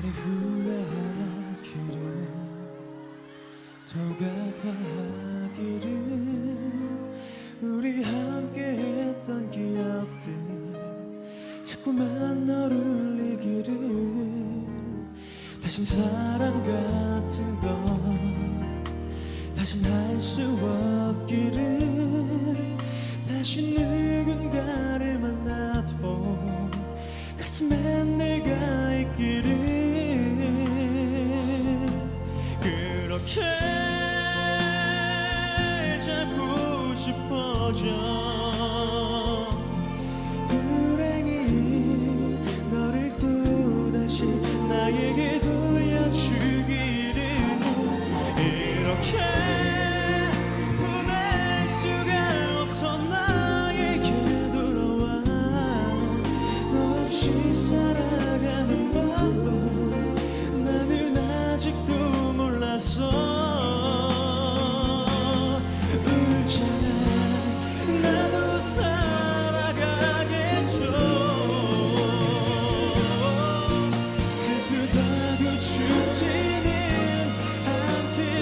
많이 후회하기를 더 갚아하기를. 우리 함께 했던 기억들 자꾸만 널 울리기를. 다신 사랑 같은 그렇게 잡고 싶어져. 불행이 너를 또다시 나에게 돌려주기를. 이렇게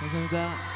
감사합니다.